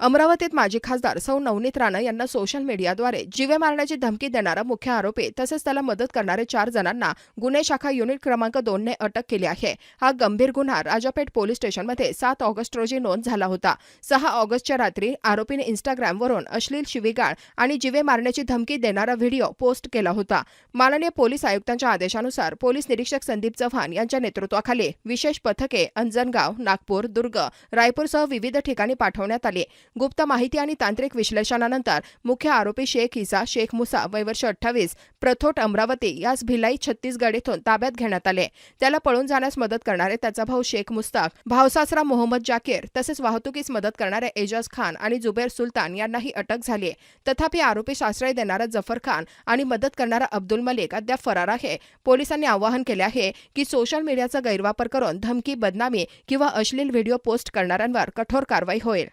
अमरावतीत माजी खासदार सौ नवनीत राणा यांना सोशल मीडियाद्वारे जीवे मारण्याची धमकी देणारा मुख्य आरोपी तसेच त्याला मदत करणारे चार जणांना गुन्हे शाखा युनिट क्रमांक दोनने अटक केली आहे. हा गंभीर गुन्हा राजापेठ पोलीस स्टेशनमध्ये सात ऑगस्ट रोजी नोंद झाला होता. सहा ऑगस्टच्या रात्री आरोपीने इंस्टाग्रामवरून अश्लील शिवीगाळ आणि जीवे मारण्याची धमकी देणारा व्हिडिओ पोस्ट केला होता. माननीय पोलीस आयुक्तांच्या आदेशानुसार पोलीस निरीक्षक संदीप चव्हाण यांच्या नेतृत्वाखाली विशेष पथके अंजनगाव नागपूर दुर्ग रायपूरसह विविध ठिकाणी पाठवण्यात आली. गुप्त माहिती आणि तांत्रिक विश्लेषणानंतर मुख्य आरोपी शेख इसा शेख मुसा वयवर्ष अठ्ठावीस प्रथोट अमरावती यास भिलाई छत्तीसगड येथून ताब्यात घेण्यात आले. त्याला पळून जाण्यास मदत करणारे त्याचा भाऊ शेख मुस्ताक भावसासरा मोहम्मद जाकीर तसेच वाहतुकीस मदत करणाऱ्या एजाज खान आणि जुबेर सुलतान यांनाही अटक झाली तथापि आरोपीस आश्रय देणारा जफर खान आणि मदत करणारा अब्दुल मलिक अद्याप फरार आहे. पोलिसांनी आवाहन केले आहे की सोशल मीडियाचा गैरवापर करून धमकी बदनामी किंवा अश्लील व्हिडिओ पोस्ट करणाऱ्यांवर कठोर कारवाई होईल.